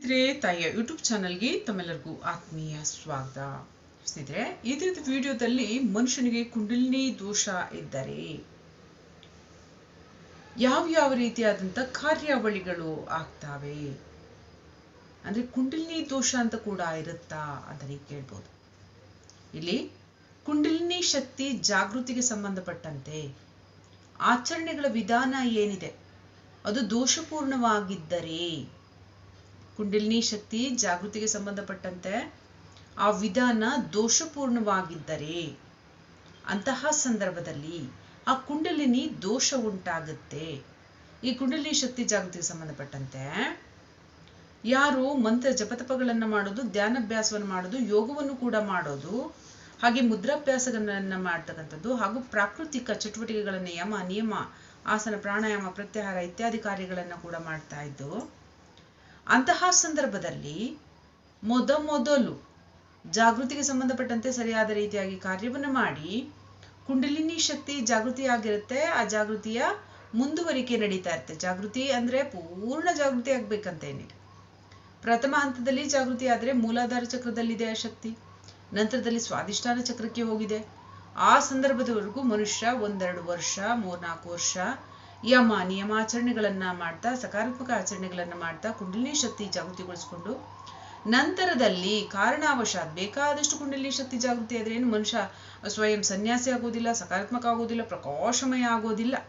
ಸ್ನೇಹಿತರೆ, ತಾಯಿಯ ಯೂಟ್ಯೂಬ್ ಚಾನಲ್ಗೆ ತಮ್ಮೆಲ್ಲರಿಗೂ ಆತ್ಮೀಯ ಸ್ವಾಗತ. ಸ್ನೇಹಿತರೆ ಇದ್ರ ವಿಡಿಯೋದಲ್ಲಿ ಮನುಷ್ಯನಿಗೆ ಕುಂಡಲಿನಿ ದೋಷ ಇದ್ದರೆ ಯಾವ ಯಾವ ರೀತಿಯಾದಂಥ ಕಾರ್ಯಾವಳಿಗಳು ಆಗ್ತಾವೆ? ಅಂದ್ರೆ ಕುಂಡಲಿನಿ ದೋಷ ಅಂತ ಕೂಡ ಇರುತ್ತಾ ಅಂತ ನೀವು ಕೇಳ್ಬೋದು. ಇಲ್ಲಿ ಕುಂಡಲಿನಿ ಶಕ್ತಿ ಜಾಗೃತಿಗೆ ಸಂಬಂಧಪಟ್ಟಂತೆ ಆಚರಣೆಗಳ ವಿಧಾನ ಏನಿದೆ? ಅದು ದೋಷಪೂರ್ಣವಾಗಿದ್ದರೆ ಕುಂಡಲಿನಿ ಶಕ್ತಿ ಜಾಗೃತಿಗೆ ಸಂಬಂಧಪಟ್ಟಂತೆ ಆ ವಿಧಾನ ದೋಷಪೂರ್ಣವಾಗಿದ್ದರೆ ಅಂತಹ ಸಂದರ್ಭದಲ್ಲಿ ಆ ಕುಂಡಲಿನಿ ದೋಷ ಉಂಟಾಗುತ್ತೆ. ಈ ಕುಂಡಲಿನಿ ಶಕ್ತಿ ಜಾಗೃತಿಗೆ ಸಂಬಂಧಪಟ್ಟಂತೆ ಯಾರು ಮಂತ್ರ ಜಪತಪಗಳನ್ನು ಮಾಡೋದು, ಧ್ಯಾನಭ್ಯಾಸವನ್ನು ಮಾಡೋದು, ಯೋಗವನ್ನು ಕೂಡ ಮಾಡೋದು, ಹಾಗೆ ಮುದ್ರಾಭ್ಯಾಸಗಳನ್ನ ಮಾಡ್ತಕ್ಕಂಥದ್ದು, ಹಾಗೂ ಪ್ರಾಕೃತಿಕ ಚಟುವಟಿಕೆಗಳ ನಿಯಮ ನಿಯಮ, ಆಸನ, ಪ್ರಾಣಾಯಾಮ, ಪ್ರತ್ಯಾಹಾರ ಇತ್ಯಾದಿ ಕಾರ್ಯಗಳನ್ನು ಕೂಡ ಮಾಡ್ತಾ ಇದ್ದು ಅಂತಹ ಸಂದರ್ಭದಲ್ಲಿ ಮೊದ ಮೊದಲು ಜಾಗೃತಿಗೆ ಸಂಬಂಧಪಟ್ಟಂತೆ ಸರಿಯಾದ ರೀತಿಯಾಗಿ ಕಾರ್ಯವನ್ನು ಮಾಡಿ ಕುಂಡಲಿನಿ ಶಕ್ತಿ ಜಾಗೃತಿ ಆಗಿರುತ್ತೆ ಆ ಜಾಗೃತಿಯ ಮುಂದುವರಿಕೆ ನಡೀತಾ ಇರುತ್ತೆ. ಜಾಗೃತಿ ಅಂದ್ರೆ ಪೂರ್ಣ ಜಾಗೃತಿ ಆಗ್ಬೇಕಂತೇನಿಲ್ಲ. ಪ್ರಥಮ ಹಂತದಲ್ಲಿ ಜಾಗೃತಿ ಆದ್ರೆ ಮೂಲಾಧಾರ ಚಕ್ರದಲ್ಲಿದೆ ಆ ಶಕ್ತಿ. ನಂತರದಲ್ಲಿ ಸ್ವಾದಿಷ್ಠಾನ ಚಕ್ರಕ್ಕೆ ಹೋಗಿದೆ. ಆ ಸಂದರ್ಭದವರೆಗೂ ಮನುಷ್ಯ ಒಂದೆರಡು ವರ್ಷ, ಮೂರ್ನಾಲ್ಕು ವರ್ಷ ಯಮ ನಿಯಮಾಚರಣೆಗಳನ್ನ ಮಾಡ್ತಾ, ಸಕಾರಾತ್ಮಕ ಆಚರಣೆಗಳನ್ನ ಮಾಡ್ತಾ ಕುಂಡಲಿನಿ ಶಕ್ತಿ ಜಾಗೃತಿಗೊಳಿಸ್ಕೊಂಡು, ನಂತರದಲ್ಲಿ ಕಾರಣಾವಶಾತ್ ಬೇಕಾದಷ್ಟು ಕುಂಡಲಿನಿ ಶಕ್ತಿ ಜಾಗೃತಿ ಆದ್ರೆ ಏನು ಮನುಷ್ಯ ಸ್ವಯಂ ಸನ್ಯಾಸಿ ಆಗೋದಿಲ್ಲ, ಸಕಾರಾತ್ಮಕ ಆಗೋದಿಲ್ಲ, ಪ್ರಕಾಶಮಯ ಆಗೋದಿಲ್ಲ.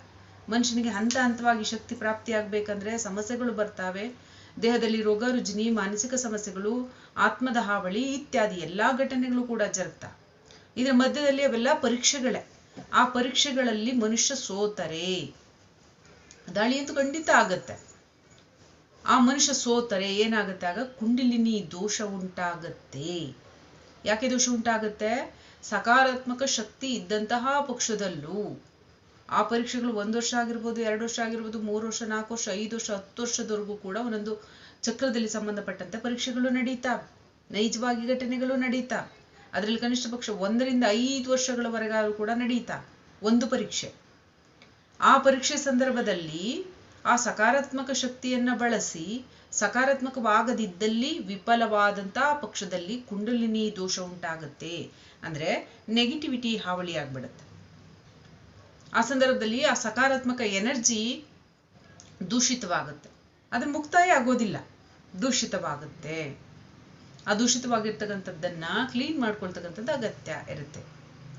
ಮನುಷ್ಯನಿಗೆ ಹಂತ ಹಂತವಾಗಿ ಶಕ್ತಿ ಪ್ರಾಪ್ತಿ ಆಗ್ಬೇಕಂದ್ರೆ ಸಮಸ್ಯೆಗಳು ಬರ್ತಾವೆ. ದೇಹದಲ್ಲಿ ರೋಗ, ರುಜಿನಿ, ಮಾನಸಿಕ ಸಮಸ್ಯೆಗಳು ಆತ್ಮದ ಹಾವಳಿ ಇತ್ಯಾದಿ ಎಲ್ಲಾ ಘಟನೆಗಳು ಕೂಡ ಜರುಗ್ತಾ. ಇದರ ಮಧ್ಯದಲ್ಲಿ ಅವೆಲ್ಲ ಪರೀಕ್ಷೆಗಳೇ. ಆ ಪರೀಕ್ಷೆಗಳಲ್ಲಿ ಮನುಷ್ಯ ಸೋತರೆ. ದಾಳಿ ಅಂತೂ ಖಂಡಿತ ಆಗತ್ತೆ. ಆ ಮನುಷ್ಯ ಸೋತರೆ ಏನಾಗುತ್ತೆ? ಆಗ ಕುಂಡಲಿನಿ ದೋಷ ಉಂಟಾಗತ್ತೆ. ಯಾಕೆ ದೋಷ ಉಂಟಾಗತ್ತೆ? ಸಕಾರಾತ್ಮಕ ಶಕ್ತಿ ಇದ್ದಂತಹ ಪಕ್ಷದಲ್ಲೂ ಆ ಪರೀಕ್ಷೆಗಳು ಒಂದು ವರ್ಷ ಆಗಿರ್ಬೋದು, ಎರಡು ವರ್ಷ ಆಗಿರ್ಬೋದು, ಮೂರು ವರ್ಷ, ನಾಲ್ಕು ವರ್ಷ, ಐದು ವರ್ಷ, ಹತ್ತು ವರ್ಷದವರೆಗೂ ಕೂಡ ಒಂದೊಂದು ಚಕ್ರದಲ್ಲಿ ಸಂಬಂಧಪಟ್ಟಂತೆ ಪರೀಕ್ಷೆಗಳು ನಡೀತಾ. ನೈಜವಾಗಿ ಘಟನೆಗಳು ನಡೀತಾ. ಅದರಲ್ಲಿ ಕನಿಷ್ಠ ಪಕ್ಷ ಒಂದರಿಂದ ಐದು ವರ್ಷಗಳವರೆಗಾದ್ರೂ ಕೂಡ ನಡೀತಾ. ಒಂದು ಪರೀಕ್ಷೆ. ಆ ಪರೀಕ್ಷೆ ಸಂದರ್ಭದಲ್ಲಿ ಆ ಸಕಾರಾತ್ಮಕ ಶಕ್ತಿಯನ್ನ ಬಳಸಿ ಸಕಾರಾತ್ಮಕವಾಗದಿದ್ದಲ್ಲಿ ವಿಫಲವಾದಂತಹ ಪಕ್ಷದಲ್ಲಿ ಕುಂಡಲಿನಿ ದೋಷ ಉಂಟಾಗುತ್ತೆ. ಅಂದ್ರೆ ನೆಗೆಟಿವಿಟಿ ಹಾವಳಿ ಆಗ್ಬಿಡುತ್ತೆ. ಆ ಸಂದರ್ಭದಲ್ಲಿ ಆ ಸಕಾರಾತ್ಮಕ ಎನರ್ಜಿ ದೂಷಿತವಾಗುತ್ತೆ. ಅದು ಮುಕ್ತಾಯ ಆಗೋದಿಲ್ಲ. ದೂಷಿತವಾಗುತ್ತೆ. ಆ ದೂಷಿತವಾಗಿರ್ತಕ್ಕಂಥದ್ದನ್ನ ಕ್ಲೀನ್ ಮಾಡ್ಕೊಳ್ತಕ್ಕಂಥದ್ದು ಅಗತ್ಯ ಇರುತ್ತೆ.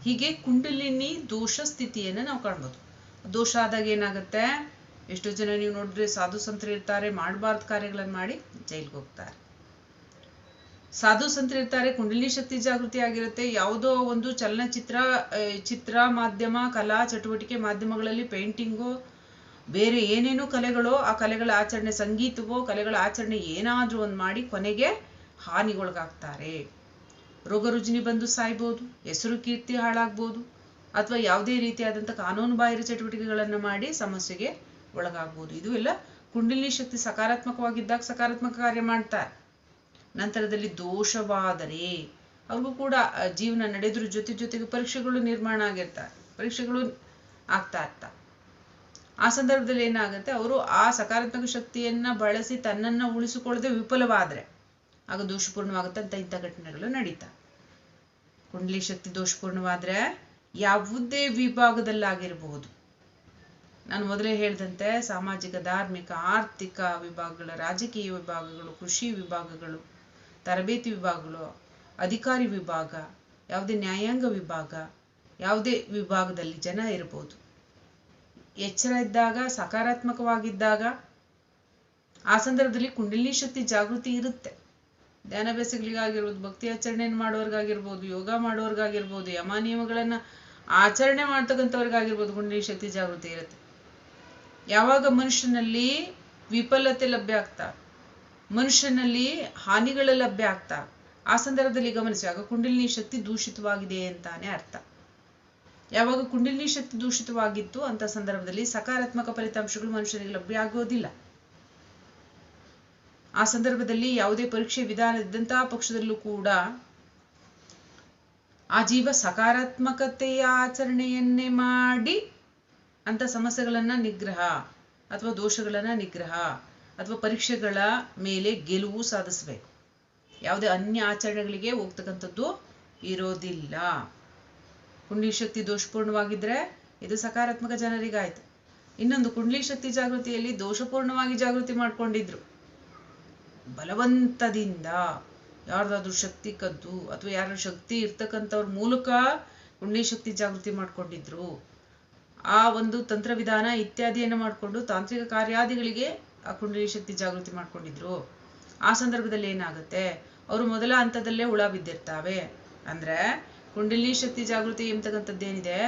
ಹೀಗೆ ಕುಂಡಲಿನಿ ದೋಷ ಸ್ಥಿತಿಯನ್ನ ನಾವು ಕಾಣ್ಬೋದು. ದೋಷ ಆದಾಗ ಏನಾಗುತ್ತೆ? ಎಷ್ಟೋ ಜನ ನೀವು ನೋಡಿದ್ರೆ ಸಾಧು ಸಂತರು ಇರ್ತಾರೆ, ಮಾಡಬಾರ್ದು ಕಾರ್ಯಗಳನ್ನು ಮಾಡಿ ಜೈಲಿಗೆ ಹೋಗ್ತಾರೆ. ಸಾಧು ಸಂತರು ಇರ್ತಾರೆ, ಕುಂಡಲಿ ಶಕ್ತಿ ಜಾಗೃತಿ ಆಗಿರುತ್ತೆ. ಯಾವುದೋ ಒಂದು ಚಲನಚಿತ್ರ ಚಿತ್ರ ಮಾಧ್ಯಮ, ಕಲಾ ಚಟುವಟಿಕೆ ಮಾಧ್ಯಮಗಳಲ್ಲಿ ಪೇಂಟಿಂಗು, ಬೇರೆ ಏನೇನೋ ಕಲೆಗಳೋ, ಆ ಕಲೆಗಳ ಆಚರಣೆ ಸಂಗೀತವೋ, ಕಲೆಗಳ ಆಚರಣೆ ಏನಾದ್ರೂ ಒಂದು ಮಾಡಿ ಕೊನೆಗೆ ಹಾನಿಗೊಳಗಾಗ್ತಾರೆ. ರೋಗ ರುಜಿನಿ ಬಂದು ಸಾಯ್ಬೋದು, ಹೆಸರು ಕೀರ್ತಿ ಹಾಳಾಗ್ಬೋದು. ಅಥವಾ ಯಾವುದೇ ರೀತಿಯಾದಂಥ ಕಾನೂನುಬಾಹಿರ ಚಟುವಟಿಕೆಗಳನ್ನ ಮಾಡಿ ಸಮಸ್ಯೆಗೆ ಒಳಗಾಗ್ಬೋದು ಇದು ಎಲ್ಲ ಕುಂಡಲಿನಿ ಶಕ್ತಿ ಸಕಾರಾತ್ಮಕವಾಗಿದ್ದಾಗ ಸಕಾರಾತ್ಮಕ ಕಾರ್ಯ ಮಾಡ್ತಾರೆ. ನಂತರದಲ್ಲಿ ದೋಷವಾದರೆ ಅವ್ರಿಗೂ ಕೂಡ ಜೀವನ ನಡೆದ್ರ ಜೊತೆ ಜೊತೆಗೆ ಪರೀಕ್ಷೆಗಳು ನಿರ್ಮಾಣ ಆಗಿರ್ತಾರೆ, ಪರೀಕ್ಷೆಗಳು ಆಗ್ತಾ ಇರ್ತಾ. ಆ ಸಂದರ್ಭದಲ್ಲಿ ಏನಾಗುತ್ತೆ, ಅವರು ಆ ಸಕಾರಾತ್ಮಕ ಶಕ್ತಿಯನ್ನ ಬಳಸಿ ತನ್ನನ್ನ ಉಳಿಸಿಕೊಳ್ಳದೆ ವಿಫಲವಾದ್ರೆ ಆಗ ದೋಷಪೂರ್ಣವಾಗುತ್ತೆ ಅಂತ ಇಂಥ ಘಟನೆಗಳು ನಡೀತಾ. ಕುಂಡಲಿ ಶಕ್ತಿ ದೋಷಪೂರ್ಣವಾದ್ರೆ ಯಾವುದೇ ವಿಭಾಗದಲ್ಲಾಗಿರಬಹುದು. ನಾನು ಮೊದಲೇ ಹೇಳಿದಂತೆ ಸಾಮಾಜಿಕ, ಧಾರ್ಮಿಕ, ಆರ್ಥಿಕ ವಿಭಾಗಗಳು, ರಾಜಕೀಯ ವಿಭಾಗಗಳು, ಕೃಷಿ ವಿಭಾಗಗಳು, ತರಬೇತಿ ವಿಭಾಗಗಳು, ಅಧಿಕಾರಿ ವಿಭಾಗ, ಯಾವುದೇ ನ್ಯಾಯಾಂಗ ವಿಭಾಗ, ಯಾವುದೇ ವಿಭಾಗದಲ್ಲಿ ಜನ ಇರಬಹುದು ಎಚ್ಚರ ಇದ್ದಾಗ, ಸಕಾರಾತ್ಮಕವಾಗಿದ್ದಾಗ ಆ ಸಂದರ್ಭದಲ್ಲಿ ಕುಂಡಲಿನಿ ಶಕ್ತಿ ಜಾಗೃತಿ ಇರುತ್ತೆ. ಧ್ಯಾನಾಭ್ಯಾಸಗಳಿಗಾಗಿರ್ಬೋದು ಭಕ್ತಿ ಆಚರಣೆಯನ್ನು ಮಾಡೋರ್ಗಾಗಿರ್ಬೋದು ಯೋಗ ಮಾಡೋರ್ಗಾಗಿರ್ಬೋದು ಯಮ ನಿಯಮಗಳನ್ನ ಆಚರಣೆ ಮಾಡ್ತಕ್ಕಂಥವ್ರಿಗಾಗಿರ್ಬೋದು ಕುಂಡಲಿನಿ ಶಕ್ತಿ ಜಾಗೃತಿ ಇರುತ್ತೆ. ಯಾವಾಗ ಮನುಷ್ಯನಲ್ಲಿ ವಿಫಲತೆ ಲಭ್ಯ ಆಗ್ತಾ, ಮನುಷ್ಯನಲ್ಲಿ ಹಾನಿಗಳ ಲಭ್ಯ ಆಗ್ತಾ, ಆ ಸಂದರ್ಭದಲ್ಲಿ ಗಮನಿಸಿ, ಆಗ ಕುಂಡಲಿನಿ ಶಕ್ತಿ ದೂಷಿತವಾಗಿದೆ ಅಂತಾನೆ ಅರ್ಥ. ಯಾವಾಗ ಕುಂಡಲಿನಿ ಶಕ್ತಿ ದೂಷಿತವಾಗಿತ್ತು, ಅಂತ ಸಂದರ್ಭದಲ್ಲಿ ಸಕಾರಾತ್ಮಕ ಫಲಿತಾಂಶಗಳು ಮನುಷ್ಯನಿಗೆ ಲಭ್ಯ ಆಗೋದಿಲ್ಲ. ಆ ಸಂದರ್ಭದಲ್ಲಿ ಯಾವುದೇ ಪರೀಕ್ಷೆ ವಿಧಾನ ಇದ್ದಂತಹ ಪಕ್ಷದಲ್ಲೂ ಕೂಡ ಆ ಜೀವ ಸಕಾರಾತ್ಮಕತೆಯ ಆಚರಣೆಯನ್ನೇ ಮಾಡಿ ಅಂತ ಸಮಸ್ಯೆಗಳನ್ನ ನಿಗ್ರಹ ಅಥವಾ ದೋಷಗಳನ್ನ ನಿಗ್ರಹ ಅಥವಾ ಪರೀಕ್ಷೆಗಳ ಮೇಲೆ ಗೆಲುವು ಸಾಧಿಸಬೇಕು. ಯಾವುದೇ ಅನ್ಯ ಆಚರಣೆಗಳಿಗೆ ಹೋಗ್ತಕ್ಕಂಥದ್ದು ಇರೋದಿಲ್ಲ. ಕುಂಡಲಿ ಶಕ್ತಿ ದೋಷಪೂರ್ಣವಾಗಿದ್ರೆ ಇದು ಸಕಾರಾತ್ಮಕ ಜನರಿಗಾಯ್ತು. ಇನ್ನೊಂದು ಕುಂಡಲಿ ಶಕ್ತಿ ಜಾಗೃತಿಯಲ್ಲಿ ದೋಷಪೂರ್ಣವಾಗಿ ಜಾಗೃತಿ ಮಾಡ್ಕೊಂಡಿದ್ರು. ಬಲವಂತದಿಂದ ಯಾರ್ದಾದ್ರೂ ಶಕ್ತಿ ಕದ್ದು ಅಥವಾ ಯಾರ ಶಕ್ತಿ ಇರ್ತಕ್ಕಂಥವ್ರ ಮೂಲಕ ಪುಣ್ಯ ಶಕ್ತಿ ಜಾಗೃತಿ ಮಾಡ್ಕೊಂಡಿದ್ರು. ಆ ಒಂದು ತಂತ್ರವಿಧಾನ ಇತ್ಯಾದಿಯನ್ನು ಮಾಡಿಕೊಂಡು ತಾಂತ್ರಿಕ ಕಾರ್ಯಾದಿಗಳಿಗೆ ಆ ಕುಂಡಲಿ ಶಕ್ತಿ ಜಾಗೃತಿ ಮಾಡ್ಕೊಂಡಿದ್ರು. ಆ ಸಂದರ್ಭದಲ್ಲಿ ಏನಾಗುತ್ತೆ? ಅವರು ಮೊದಲ ಹಂತದಲ್ಲೇ ಹುಳ ಬಿದ್ದಿರ್ತಾವೆ. ಅಂದ್ರೆ ಕುಂಡಲಿ ಶಕ್ತಿ ಜಾಗೃತಿ ಎಂಬತಕ್ಕಂಥದ್ದೇನಿದೆ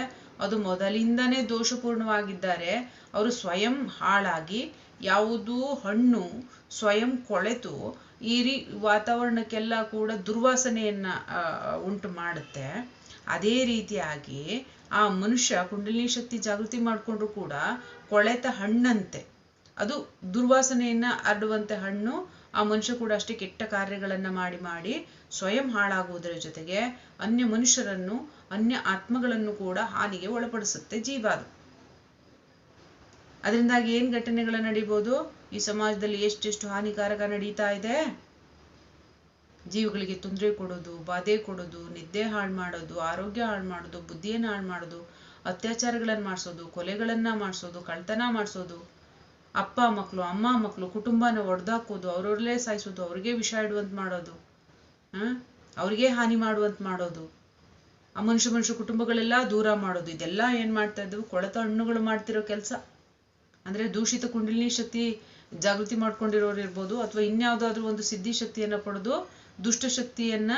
ಅದು ಮೊದಲಿಂದನೇ ದೋಷಪೂರ್ಣವಾಗಿದ್ದಾರೆ. ಅವರು ಸ್ವಯಂ ಹಾಳಾಗಿ ಯಾವುದು ಹಣ್ಣು ಸ್ವಯಂ ಕೊಳೆತು ಈ ರೀ ವಾತಾವರಣಕ್ಕೆಲ್ಲ ಕೂಡ ದುರ್ವಾಸನೆಯನ್ನ ಉಂಟು ಮಾಡುತ್ತೆ. ಅದೇ ರೀತಿಯಾಗಿ ಆ ಮನುಷ್ಯ ಕುಂಡಲಿನಿ ಶಕ್ತಿ ಜಾಗೃತಿ ಮಾಡಿಕೊಂಡ್ರು ಕೂಡ ಕೊಳೆತ ಹಣ್ಣಂತೆ. ಅದು ದುರ್ವಾಸನೆಯನ್ನ ಹರಡುವಂತೆ ಹಣ್ಣು, ಆ ಮನುಷ್ಯ ಕೂಡ ಅಷ್ಟೇ ಕೆಟ್ಟ ಕಾರ್ಯಗಳನ್ನ ಮಾಡಿ ಮಾಡಿ ಸ್ವಯಂ ಹಾಳಾಗುವುದರ ಜೊತೆಗೆ ಅನ್ಯ ಮನುಷ್ಯರನ್ನು, ಅನ್ಯ ಆತ್ಮಗಳನ್ನು ಕೂಡ ಹಾನಿಗೆ ಒಳಪಡಿಸುತ್ತೆ ಜೀವ ಅದು ಅದರಿಂದಾಗಿ ಏನ್ ಘಟನೆಗಳು ನಡೀಬಹುದು ಈ ಸಮಾಜದಲ್ಲಿ ಎಷ್ಟೆಷ್ಟು ಹಾನಿಕಾರಕ ನಡೀತಾ ಇದೆ? ಜೀವಗಳಿಗೆ ತೊಂದರೆ ಕೊಡೋದು, ಬಾಧೆ ಕೊಡೋದು, ನಿದ್ದೆ ಹಾಳು ಮಾಡೋದು, ಆರೋಗ್ಯ ಹಾಳು ಮಾಡೋದು, ಬುದ್ಧಿಯನ್ನು ಹಾಳು ಮಾಡೋದು, ಅತ್ಯಾಚಾರಗಳನ್ನು ಮಾಡಿಸೋದು, ಕೊಲೆಗಳನ್ನ ಮಾಡಿಸೋದು ಕಳ್ತನ ಮಾಡಿಸೋದು, ಅಪ್ಪ ಮಕ್ಕಳು ಅಮ್ಮ ಮಕ್ಕಳು ಕುಟುಂಬನ ಒಡೆದಾಕೋದು, ಅವ್ರವ್ರಲ್ಲೇ ಸಾಯಿಸೋದು, ಅವ್ರಿಗೆ ವಿಷ ಇಡುವಂತ ಮಾಡೋದು ಅವ್ರಿಗೆ ಹಾನಿ ಮಾಡುವಂತ ಮಾಡೋದು, ಆ ಮನುಷ್ಯ ಮನುಷ್ಯ ಕುಟುಂಬಗಳೆಲ್ಲ ದೂರ ಮಾಡೋದು, ಇದೆಲ್ಲ ಏನ್ ಮಾಡ್ತಾ ಇದ್ವು? ಕೊಳೆತ ಹಣ್ಣುಗಳು ಮಾಡ್ತಿರೋ ಕೆಲಸ. ಅಂದ್ರೆ ದೂಷಿತ ಕುಂಡಲಿನಿ ಶಕ್ತಿ ಜಾಗೃತಿ ಮಾಡ್ಕೊಂಡಿರೋರು ಇರ್ಬೋದು, ಅಥವಾ ಇನ್ಯಾವುದಾದ್ರೂ ಒಂದು ಸಿದ್ಧಿ ಶಕ್ತಿಯನ್ನ ಪಡೆದು ದುಷ್ಟಶಕ್ತಿಯನ್ನ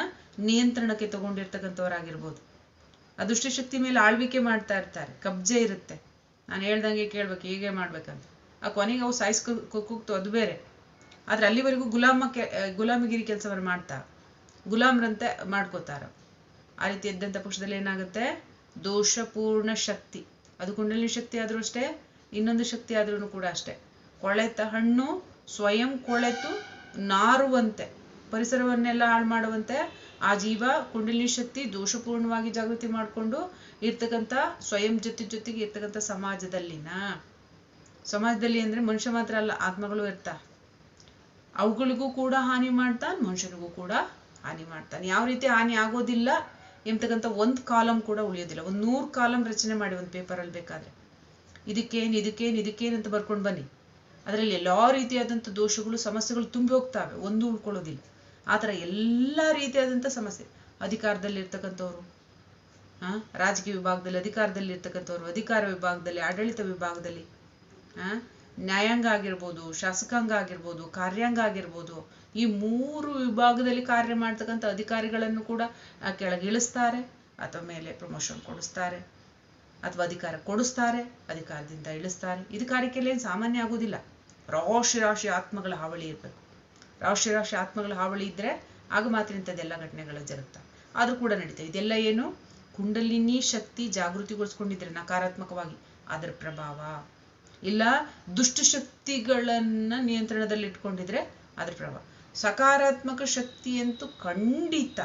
ನಿಯಂತ್ರಣಕ್ಕೆ ತಗೊಂಡಿರ್ತಕ್ಕಂಥವ್ರಾಗಿರ್ಬೋದು. ಆ ದುಷ್ಟಶಕ್ತಿ ಮೇಲೆ ಆಳ್ವಿಕೆ ಮಾಡ್ತಾ ಇರ್ತಾರೆ, ಕಬ್ಜೆ ಇರುತ್ತೆ. ನಾನು ಹೇಳ್ದಂಗೆ ಕೇಳ್ಬೇಕು, ಹೀಗೆ ಮಾಡ್ಬೇಕಂತ. ಆ ಕೊನೆಗೆ ಅವು ಸಾಯಿಸ್ಕೊ ಕುಕ್ತು ಅದು ಬೇರೆ. ಆದ್ರೆ ಅಲ್ಲಿವರೆಗೂ ಗುಲಾಮ ಗುಲಾಮಗಿರಿ ಕೆಲಸವನ್ನು ಮಾಡ್ತಾ, ಗುಲಾಮ್ರಂತೆ ಮಾಡ್ಕೋತಾರ. ಆ ರೀತಿ ಇದ್ದಂಥ ಪಕ್ಷದಲ್ಲಿ ಏನಾಗುತ್ತೆ? ದೋಷಪೂರ್ಣ ಶಕ್ತಿ. ಅದು ಕುಂಡಲಿನಿ ಶಕ್ತಿ ಆದ್ರೂ ಅಷ್ಟೇ ಇನ್ನೊಂದು ಶಕ್ತಿ ಆದ್ರೂ ಕೂಡ ಅಷ್ಟೇ. ಕೊಳೆತ ಹಣ್ಣು ಸ್ವಯಂ ಕೊಳೆತು ನಾರುವಂತೆ, ಪರಿಸರವನ್ನೆಲ್ಲ ಹಾಳು ಮಾಡುವಂತೆ ಆ ಜೀವ ಕುಂಡಲಿನಿ ಶಕ್ತಿ ದೋಷಪೂರ್ಣವಾಗಿ ಜಾಗೃತಿ ಮಾಡಿಕೊಂಡು ಇರ್ತಕ್ಕಂಥ ಸ್ವಯಂ ಜೊತೆ ಜೊತೆಗೆ ಇರ್ತಕ್ಕಂಥ ಸಮಾಜದಲ್ಲಿನ, ಸಮಾಜದಲ್ಲಿ ಅಂದ್ರೆ ಮನುಷ್ಯ ಮಾತ್ರ ಅಲ್ಲ, ಆತ್ಮಗಳು ಇರ್ತಾ. ಅವುಗಳಿಗೂ ಕೂಡ ಹಾನಿ ಮಾಡ್ತಾನೆ ಮನುಷ್ಯನಿಗೂ ಕೂಡ ಹಾನಿ ಮಾಡ್ತಾನೆ. ಯಾವ ರೀತಿ ಹಾನಿ ಆಗೋದಿಲ್ಲ ಎಂಬತಕ್ಕಂಥ ಒಂದ್ ಕಾಲಂ ಕೂಡ ಉಳಿಯೋದಿಲ್ಲ. ಒಂದ್ ನೂರು ಕಾಲಂ ರಚನೆ ಮಾಡಿ ಒಂದು ಪೇಪರಲ್ಲಿ ಬೇಕಾದ್ರೆ. ಇದಕ್ಕೇನ್, ಇದಕ್ಕೇನು ಇದಕ್ಕೇನು ಅಂತ ಬರ್ಕೊಂಡು ಬನ್ನಿ. ಅದರಲ್ಲಿ ಎಲ್ಲಾ ರೀತಿಯಾದಂಥ ದೋಷಗಳು, ಸಮಸ್ಯೆಗಳು ತುಂಬಿ ಹೋಗ್ತಾವೆ. ಒಂದು ಉಳ್ಕೊಳ್ಳೋದಿಲ್ಲ. ಆ ಥರ ಎಲ್ಲ ರೀತಿಯಾದಂಥ ಸಮಸ್ಯೆ. ಅಧಿಕಾರದಲ್ಲಿ ಇರ್ತಕ್ಕಂಥವ್ರು ಆ, ರಾಜಕೀಯ ವಿಭಾಗದಲ್ಲಿ ಅಧಿಕಾರದಲ್ಲಿ ಇರ್ತಕ್ಕಂಥವ್ರು ಅಧಿಕಾರ ವಿಭಾಗದಲ್ಲಿ, ಆಡಳಿತ ವಿಭಾಗದಲ್ಲಿ, ಆ, ನ್ಯಾಯಾಂಗ ಆಗಿರ್ಬೋದು, ಶಾಸಕಾಂಗ ಆಗಿರ್ಬೋದು, ಕಾರ್ಯಾಂಗ ಆಗಿರ್ಬೋದು, ಈ ಮೂರು ವಿಭಾಗದಲ್ಲಿ ಕಾರ್ಯ ಮಾಡ್ತಕ್ಕಂಥ ಅಧಿಕಾರಿಗಳನ್ನು ಕೂಡ ಕೆಳಗಿಳಿಸ್ತಾರೆ ಅಥವಾ ಮೇಲೆ ಪ್ರಮೋಷನ್ ಕೊಡಿಸ್ತಾರೆ. ಅಥವಾ ಅಧಿಕಾರ ಕೊಡಿಸ್ತಾರೆ, ಅಧಿಕಾರದಿಂದ ಇಳಿಸ್ತಾರೆ. ಇದು ಕಾರ್ಯಕ್ಕೆಲ್ಲ ಏನು ಸಾಮಾನ್ಯ ಆಗೋದಿಲ್ಲ ರಾಶಿ ರಾಶಿ ಆತ್ಮಗಳ ಹಾವಳಿ ಇರಬೇಕು. ರಾಶಿ ರಾಶಿ ಆತ್ಮಗಳ ಹಾವಳಿ ಇದ್ರೆ ಆಗ ಮಾತ್ರ ಇಂಥದ್ದೆಲ್ಲ ಘಟನೆಗಳು ಜರುಗ್ತಾ. ಆದ್ರೂ ಕೂಡ ನಡೀತಾ ಇದೆಲ್ಲ ಏನು? ಕುಂಡಲಿನಿ ಶಕ್ತಿ ಜಾಗೃತಿಗೊಳಿಸ್ಕೊಂಡಿದ್ರೆ ನಕಾರಾತ್ಮಕವಾಗಿ ಅದರ ಪ್ರಭಾವ. ಇಲ್ಲ ದುಷ್ಟಶಕ್ತಿಗಳನ್ನ ನಿಯಂತ್ರಣದಲ್ಲಿ ಇಟ್ಕೊಂಡಿದ್ರೆ ಅದ್ರ ಪ್ರಭಾವ. ಸಕಾರಾತ್ಮಕ ಶಕ್ತಿ ಅಂತೂ ಖಂಡಿತ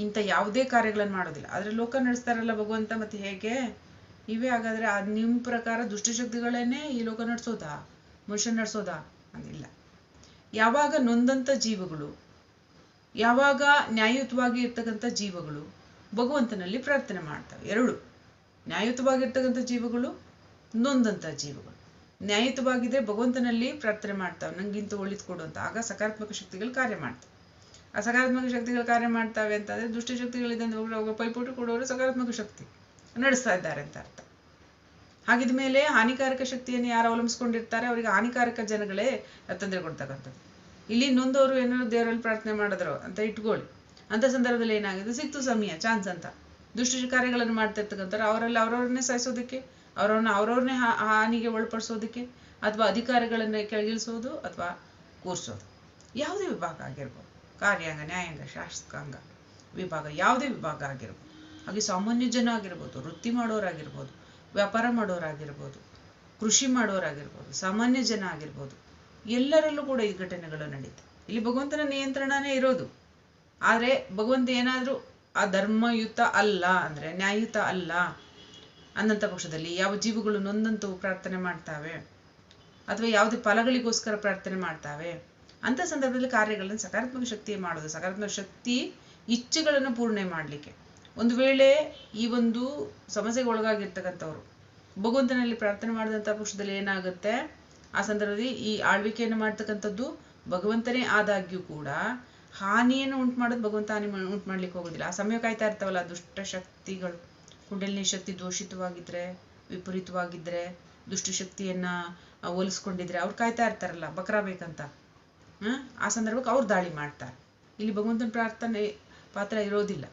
ಇಂಥ ಯಾವುದೇ ಕಾರ್ಯಗಳನ್ನು ಮಾಡೋದಿಲ್ಲ. ಆದ್ರೆ ಲೋಕ ನಡೆಸ್ತಾರಲ್ಲ ಭಗವಂತ ಮತ್ತೆ ಹೇಗೆ? ಇವೇ ಹಾಗಾದ್ರೆ ಆ ನಿಮ್ ಪ್ರಕಾರ ದುಷ್ಟಶಕ್ತಿಗಳೇನೆ ಈ ಲೋಕ ನಡೆಸೋದಾ? ಮನುಷ್ಯ ನಡೆಸೋದಾ? ಅಂದಿಲ್ಲ ಯಾವಾಗ ನೊಂದಂತ ಜೀವಗಳು, ಯಾವಾಗ ನ್ಯಾಯಯುತವಾಗಿ ಇರ್ತಕ್ಕಂಥ ಜೀವಗಳು ಭಗವಂತನಲ್ಲಿ ಪ್ರಾರ್ಥನೆ ಮಾಡ್ತವೆ. ಎರಡು ನ್ಯಾಯಯುತವಾಗಿರ್ತಕ್ಕಂಥ ಜೀವಗಳು ನೊಂದಂತ ಜೀವಗಳು. ನ್ಯಾಯಯುತವಾಗಿದ್ರೆ ಭಗವಂತನಲ್ಲಿ ಪ್ರಾರ್ಥನೆ ಮಾಡ್ತಾವೆ. ನಂಗಿಂತ ಒಳಿತು ಕೊಡು ಅಂತ. ಆಗ ಸಕಾರಾತ್ಮಕ ಶಕ್ತಿಗಳು ಕಾರ್ಯ ಮಾಡ್ತವೆ. ಸಕಾರಾತ್ಮಕ ಶಕ್ತಿಗಳು ಕಾರ್ಯ ಮಾಡ್ತವೆ ಅಂತಂದ್ರೆ ದುಷ್ಟ ಶಕ್ತಿಗಳಿಂದ ಅವುಗಳ ಪೈಪೋಟಿ ಕೊಡೋರು ಸಕಾರಾತ್ಮಕ ಶಕ್ತಿ ನಡೆಸ್ತಾ ಇದ್ದಾರೆ ಅಂತ ಅರ್ಥ. ಹಾಗಿದ ಮೇಲೆ ಹಾನಿಕಾರಕ ಶಕ್ತಿಯನ್ನು ಯಾರು ಅವಲಂಬಿಸ್ಕೊಂಡಿರ್ತಾರೆ? ಅವರಿಗೆ ಹಾನಿಕಾರಕ ಜನಗಳೇ ತೊಂದರೆ ಕೊಡ್ತಕ್ಕಂಥದ್ದು. ಇಲ್ಲಿ ನೊಂದವರು ಏನಾದ್ರು ದೇವರಲ್ಲಿ ಪ್ರಾರ್ಥನೆ ಮಾಡಿದ್ರು ಅಂತ ಇಟ್ಕೊಳ್ಳಿ. ಅಂತ ಸಂದರ್ಭದಲ್ಲಿ ಏನಾಗಿದೆ? ಸಿಕ್ತು ಸಮಯ ಚಾನ್ಸ್ ಅಂತ. ದುಷ್ಟ ಕಾರ್ಯಗಳನ್ನು ಮಾಡ್ತಾ ಇರ್ತಕ್ಕಂಥವ್ರು ಅವರಲ್ಲಿ ಅವ್ರವ್ರನ್ನೇ ಸಾಯಿಸೋದಕ್ಕೆ, ಅವ್ರವ್ರನ್ನ ಅವ್ರವ್ರನ್ನೇ ಹಾನಿಗೆ ಒಳಪಡಿಸೋದಕ್ಕೆ, ಅಥವಾ ಅಧಿಕಾರಗಳನ್ನ ಕೆಳಗಿಳಿಸೋದು ಅಥವಾ ಕೂರಿಸೋದು. ಯಾವುದೇ ವಿಭಾಗ ಆಗಿರ್ಬೋದು. ಕಾರ್ಯಾಂಗ ನ್ಯಾಯಾಂಗ ಶಾಸಕಾಂಗ ವಿಭಾಗ ಯಾವುದೇ ವಿಭಾಗ ಆಗಿರ್ಬೋದು. ಹಾಗೆ ಸಾಮಾನ್ಯ ಜನ ಆಗಿರ್ಬೋದು, ವೃತ್ತಿ ಮಾಡೋರಾಗಿರ್ಬೋದು, ವ್ಯಾಪಾರ ಮಾಡೋರಾಗಿರ್ಬೋದು, ಕೃಷಿ ಮಾಡೋರಾಗಿರ್ಬೋದು, ಸಾಮಾನ್ಯ ಜನ ಆಗಿರ್ಬೋದು, ಎಲ್ಲರಲ್ಲೂ ಕೂಡ ಈ ಘಟನೆಗಳು ನಡೆಯುತ್ತೆ ಇಲ್ಲಿ ಭಗವಂತನ ನಿಯಂತ್ರಣನೇ ಇರೋದು. ಆದರೆ ಭಗವಂತ ಏನಾದರೂ, ಆ ಧರ್ಮಯುತ ಅಲ್ಲ ಅಂದ್ರೆ ನ್ಯಾಯಯುತ ಅಲ್ಲ ಅನ್ನಂಥ ಪಕ್ಷದಲ್ಲಿ ಯಾವ ಜೀವಗಳು ನೊಂದಂತವು ಪ್ರಾರ್ಥನೆ ಮಾಡ್ತಾವೆ, ಅಥವಾ ಯಾವುದೇ ಫಲಗಳಿಗೋಸ್ಕರ ಪ್ರಾರ್ಥನೆ ಮಾಡ್ತಾವೆ ಅಂತ ಸಂದರ್ಭದಲ್ಲಿ ಕಾರ್ಯಗಳನ್ನು ಸಕಾರಾತ್ಮಕ ಶಕ್ತಿ ಮಾಡೋದು. ಸಕಾರಾತ್ಮಕ ಶಕ್ತಿ ಇಚ್ಛೆಗಳನ್ನು ಪೂರ್ಣೆ ಮಾಡಲಿಕ್ಕೆ. ಒಂದು ವೇಳೆ ಈ ಒಂದು ಸಮಸ್ಯೆಗೆ ಒಳಗಾಗಿರ್ತಕ್ಕಂಥವ್ರು, ಭಗವಂತನಲ್ಲಿ ಪ್ರಾರ್ಥನೆ ಮಾಡಿದಂಥ ಪಕ್ಷದಲ್ಲಿ ಏನಾಗುತ್ತೆ? ಆ ಸಂದರ್ಭದಲ್ಲಿ ಈ ಆಳ್ವಿಕೆಯನ್ನು ಮಾಡ್ತಕ್ಕಂಥದ್ದು ಭಗವಂತನೇ ಆದಾಗ್ಯೂ ಕೂಡ ಹಾನಿಯನ್ನು ಉಂಟು ಮಾಡೋದು ಭಗವಂತ ಹಾನಿ ಉಂಟು ಮಾಡ್ಲಿಕ್ಕೆ ಹೋಗೋದಿಲ್ಲ. ಆ ಸಮಯ ಕಾಯ್ತಾ ಇರ್ತಾವಲ್ಲ ದುಷ್ಟ ಶಕ್ತಿಗಳು ಕುಂಡಲಿನಿ ಶಕ್ತಿ ದೋಷಿತವಾಗಿದ್ರೆ, ವಿಪರೀತವಾಗಿದ್ರೆ, ದುಷ್ಟಶಕ್ತಿಯನ್ನ ಹೋಲಿಸ್ಕೊಂಡಿದ್ರೆ ಅವ್ರು ಕಾಯ್ತಾ ಇರ್ತಾರಲ್ಲ ಬಕ್ರ ಬೇಕಂತ? ಆ ಸಂದರ್ಭಕ್ಕೆ ಅವ್ರು ದಾಳಿ ಮಾಡ್ತಾರೆ. ಇಲ್ಲಿ ಭಗವಂತನ ಪ್ರಾರ್ಥನೆ ಪಾತ್ರ ಇರೋದಿಲ್ಲ.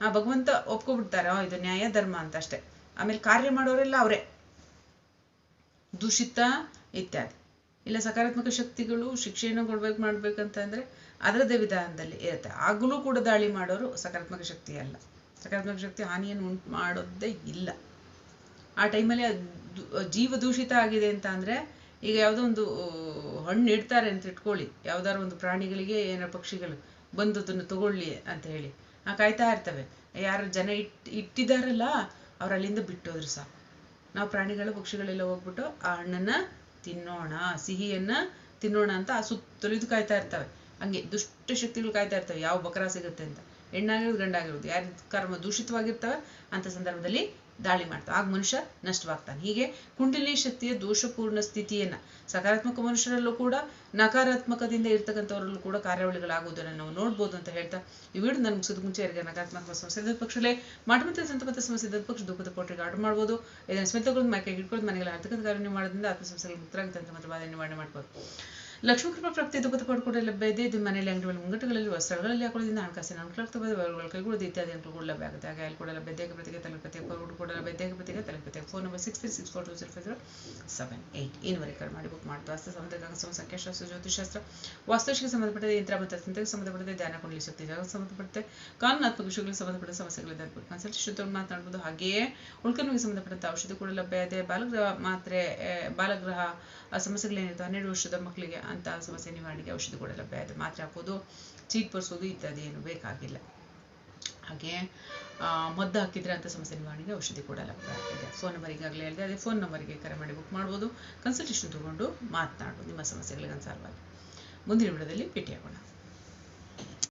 ಆ ಭಗವಂತ ಒಪ್ಕೊಬಿಡ್ತಾರೆ ಇದು ನ್ಯಾಯ, ಧರ್ಮ ಅಂತ ಅಷ್ಟೇ. ಆಮೇಲೆ ಕಾರ್ಯ ಮಾಡೋರೆಲ್ಲ ಅವರೇ. ದೂಷಿತ ಇತ್ಯಾದಿ. ಇಲ್ಲ, ಸಕಾರಾತ್ಮಕ ಶಕ್ತಿಗಳು ಶಿಕ್ಷೆಯನ್ನು ಕೊಡ್ಬೇಕು ಮಾಡ್ಬೇಕಂತಂದ್ರೆ ಅದರದೇ ವಿಧಾನದಲ್ಲಿ ಇರುತ್ತೆ. ಆಗಲೂ ಕೂಡ ದಾಳಿ ಮಾಡೋರು ಸಕಾರಾತ್ಮಕ ಶಕ್ತಿ ಅಲ್ಲ. ಸಕಾರಾತ್ಮಕ ಶಕ್ತಿ ಹಾನಿಯನ್ನು ಉಂಟು ಮಾಡೋದೇ ಇಲ್ಲ. ಆ ಟೈಮಲ್ಲಿ ಜೀವ ದೂಷಿತ ಆಗಿದೆ ಅಂತ ಅಂದ್ರೆ ಈಗ ಯಾವುದೋ ಒಂದು ಹಣ್ಣು ಇಡ್ತಾರೆ ಅಂತ ಇಟ್ಕೊಳ್ಳಿ. ಯಾವ್ದಾದ್ರು ಒಂದು ಪ್ರಾಣಿಗಳಿಗೆ ಏನೋ ಪಕ್ಷಿಗಳು ಬಂದು ಅದನ್ನು ತಗೊಳ್ಳಿ ಅಂತ ಹೇಳಿ. ಆ ಕಾಯ್ತಾ ಇರ್ತವೆ. ಯಾರು ಜನ ಇಟ್, ಇಟ್ಟಿದಾರಲ್ಲ ಅವ್ರು ಅಲ್ಲಿಂದ ಬಿಟ್ಟೋದ್ರು ಸಹ ನಾವು ಪ್ರಾಣಿಗಳು, ಪಕ್ಷಿಗಳೆಲ್ಲ ಹೋಗ್ಬಿಟ್ಟು ಆ ಹಣ್ಣನ್ನ ತಿನ್ನೋಣ, ಸಿಹಿಯನ್ನ ತಿನ್ನೋಣ ಅಂತ ಆ ಸುತ್ತಲೂ ಇದು ಕಾಯ್ತಾ ಇರ್ತವೆ. ಹಂಗೆ ದುಷ್ಟ ಶಕ್ತಿಗಳು ಕಾಯ್ತಾ ಇರ್ತವೆ. ಯಾವ ಬಕರ ಸಿಗುತ್ತೆ ಅಂತ. ಹೆಣ್ಣಾಗಿರೋದು ಗಂಡಾಗಿರೋದು ಯಾರು ಕರ್ಮ ದೂಷಿತವಾಗಿರ್ತವೆ, ಅಂತ ಸಂದರ್ಭದಲ್ಲಿ ದಾಳಿ ಮಾಡ್ತಾವೆ. ಆಗ ಮನುಷ್ಯ ನಷ್ಟವಾಗ್ತಾನೆ. ಹೀಗೆ ಕುಂಡಲಿ ಶಕ್ತಿಯ ದೋಷಪೂರ್ಣ ಸ್ಥಿತಿಯನ್ನ ಸಕಾರಾತ್ಮಕ ಮನುಷ್ಯರಲ್ಲೂ ಕೂಡ, ನಕಾರಾತ್ಮಕದಿಂದ ಇರ್ತಕ್ಕಂಥವರಲ್ಲೂ ಕೂಡ ಕಾರ್ಯಾವಳಿಗಳಾಗುವುದನ್ನು ನಾವು ನೋಡ್ಬೋದು ಅಂತ ಹೇಳ್ತಾ ಈ ವಿಡಿಯೋ ನಾನು ಮುಗಿಸೋದು ಮುಂಚೆ ಯಾರಿಗೆ ನಕಾರಾತ್ಮಕ ಸಮಸ್ಯೆ ಇದ್ದ ಪಕ್ಷದಲ್ಲೇ ಮಾಟಮಂತ್ರ ಸಂತಮತ ಇದ್ದ ಪಕ್ಷ ದುಃಖದ ಪೋಟ್ರಿಗೆ ಆರ್ಡರ್ ಮಾಡ್ಬೋದು. ಇದನ್ನು ಸ್ಮಿತಗಳನ್ನು ಮೈಕೆ ಇಟ್ಕೊಂಡು ಮನೆಗೆಲ್ಲ ಹತ್ತಕ್ಕಂಥ ಕಾರ್ಯ ಮಾಡೋದ್ರಿಂದ ಆತ್ಮ ಸಮಸ್ಯೆಗಳು ಮುಕ್ತರಾಗಿ ತಂತ್ರ ನಿವಾರಣೆ ಮಾಡ್ಬೋದು. ಲಕ್ಷ್ಮೀ ಕೃಪಾ ಪ್ರಾಪ್ತಿ ದುಃಖದ ಪಡ್ಕೊಂಡು ಲಭ್ಯ ಇದೆ ಇದು ಮನೆಯಲ್ಲಿ ಅಂಗಡಿಗಳಲ್ಲಿ, ಮುಂಗಟ್ಟುಗಳಲ್ಲಿ, ವಸ್ತ್ರಗಳಲ್ಲಿ ಹಾಕೊಳ್ಳೋದ್ರಿಂದ ಹಣಕಾಸಿನ ಅನುಕೂಲಕ್ಕೆ ಬದಲು ಕೈಗೊಳ್ಳೋದು ಇತ್ಯಾದಿ ಅನುಕೂಲ ಲಭ್ಯ ಆಗುತ್ತೆ ಹಾಗೆ ಅಲ್ಲಿ ಕೂಡ ಲಭ್ಯ ದೇಹ ಪ್ರತಿಗೆ ತಲುಪತ್ತೆ. ಕೂಡ ಲಭ್ಯ ದೇಹ ಪ್ರತಿಗೆ ತಲುಪತ್ತೆ. Phone number six three six four two zero five seven eight ಇನ್ನುವರೆಗೆ ಕರೆ ಮಾಡಿ ಬುಕ್ ಮಾಡ್ತಾ ಅಸ್ತ ಸಮುದ್ರ ಸಂಖ್ಯಾಶಾಸ್ತ್ರ ಜ್ಯೋತಿಷಾಸ್ತ್ರ ವಾಸ್ತುಶಿಗೆ ಸಂಬಂಧಪಟ್ಟ ಯಂತ್ರ ಮತ್ತು ತಂತ್ರಕ್ಕೆ ಸಂಬಂಧಪಟ್ಟಂತೆ ಧ್ಯಾನ ಕೊಂಡಲಿ ಶಕ್ತಿ ಜಾಗಕ್ಕೆ ಸಂಬಂಧಪಟ್ಟಂತೆ, ಕಾನೂನಾತ್ಮಕ ವಿಷಯಗಳಿಗೆ ಸಂಬಂಧಪಟ್ಟ ಸಮಸ್ಯೆಗಳಿಂದ ಕನ್ಸಲ್ಟೇಷನ್ ತಗೊಂಡು ಮಾತನಾಡ್ಬೋದು ಹಾಗೆಯೇ ಉಳ್ಕನಿಗೆ ಸಂಬಂಧಪಟ್ಟಂತ ಔಷಧಿ ಕೂಡ ಲಭ್ಯ ಇದೆ ಬಾಲಗ್ರಹ ಮಾತ್ರೆ ಬಾಲಗ್ರಹ, ಆ ಸಮಸ್ಯೆಗಳೇನಿರುತ್ತೆ ಹನ್ನೆರಡು ವರ್ಷದ ಮಕ್ಕಳಿಗೆ ಅಂತ ಸಮಸ್ಯೆ ನಿವಾರಣೆಗೆ ಔಷಧಿ ಕೂಡ ಲಭ್ಯ ಆಯಿತು. ಮಾತ್ರೆ ಹಾಕೋದು, ಚೀಟ್ ಬರ್ಸೋದು ಇತ್ಯಾದಿ ಏನು ಬೇಕಾಗಿಲ್ಲ. ಹಾಗೆ ಮದ್ದು ಹಾಕಿದ್ರೆ ಅಂತ ಸಮಸ್ಯೆ ನಿವಾರಣೆಗೆ ಔಷಧಿ ಕೂಡ ಲಭ್ಯ ಇದೆ ಫೋನ್ ನಂಬರ್ ಈಗಾಗಲೇ ಹೇಳಿದೆ, ಅದೇ ಫೋನ್ ನಂಬರಿಗೆ ಕರೆ ಮಾಡಿ ಬುಕ್ ಮಾಡ್ಬೋದು. ಕನ್ಸಲ್ಟೇಷನ್ ತಗೊಂಡು ಮಾತನಾಡು, ನಿಮ್ಮ ಸಮಸ್ಯೆಗಳಿಗೆ ಅನುಸಾರವಾಗಿ. ಮುಂದಿನ ವಿಡಿಯೋದಲ್ಲಿ ಭೇಟಿಯಾಗೋಣ.